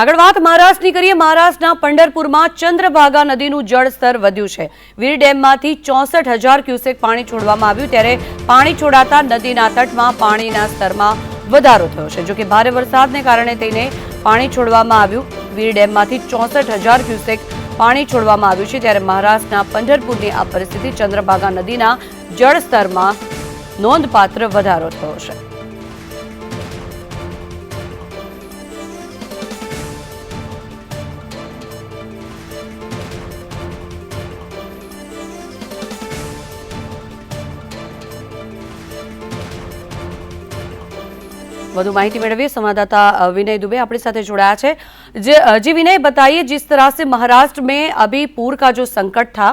આગળ વાત મહારાષ્ટ્રની કરીએ. મહારાષ્ટ્રના પંઢરપુરમાં ચંદ્રભાગા નદીનું જળસ્તર વધ્યું છે. વીર ડેમમાંથી ચોસઠ હજાર ક્યુસેક પાણી છોડવામાં આવ્યું. ત્યારે પાણી છોડાતા નદીના તટમાં પાણીના સ્તરમાં વધારો થયો છે. જોકે ભારે વરસાદને કારણે તેને પાણી છોડવામાં આવ્યું. વીર ડેમમાંથી ચોસઠ હજાર ક્યુસેક પાણી છોડવામાં આવ્યું છે. ત્યારે મહારાષ્ટ્રના પંઢરપુરની આ પરિસ્થિતિ ચંદ્રભાગા નદીના જળસ્તરમાં નોંધપાત્ર વધારો થયો છે. વધુ माहिती મેળવીએ संवाददाता अ, विनय दुबे अपने साथ जोड़ाया है जी अ, जी विनय बताइए जिस तरह से महाराष्ट्र में अभी पूर का जो संकट था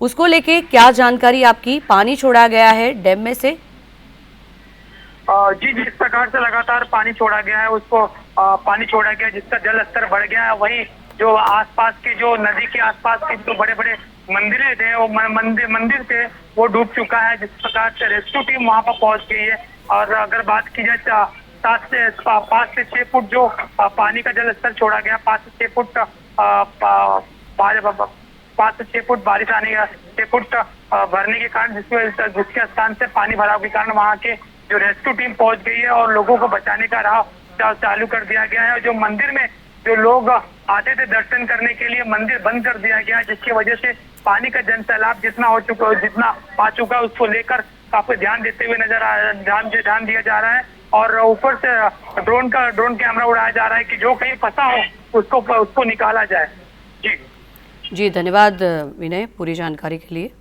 उसको लेके क्या जानकारी आपकी पानी छोड़ा गया है डैम में से अ, जी जिस प्रकार से लगातार पानी छोड़ा गया है उसको अ, पानी छोड़ा गया है, जिसका जल स्तर बढ़ गया है वहीं जो आसपास के जो नदी के आसपास के जो बड़े बड़े मंदिरें थे वो म- मंदिर मंदिर थे वो डूब चुका है जिस प्रकार से रेस्क्यू टीम वहां पर पहुंच गई है और अगर बात की जाए तो सात से पाँच से छह फुट जो पानी का जल स्तर छोड़ा गया, पाँच से छह फुट पाँच से छह फुट बारिश आने का छह फुट भरने के कारण जिसके स्थान से पानी भराव के कारण वहाँ के जो रेस्क्यू टीम पहुँच गई है और लोगों को बचाने का राह चालू कर दिया गया है। जो मंदिर में जो लोग आते थे दर्शन करने के लिए, मंदिर बंद कर दिया गया जिसकी वजह से पानी का जन सैलाब जितना हो चुका, जितना आ चुका है, उसको लेकर काफ़ी ध्यान देते हुए नज़र आ ध्यान ध्यान दिया जा रहा है और ऊपर से ड्रोन का ड्रोन कैमरा उड़ाया जा रहा है कि जो कहीं फंसा हो, उसको उसको निकाला जाए। जी। जी, धन्यवाद विनय, पूरी जानकारी के लिए।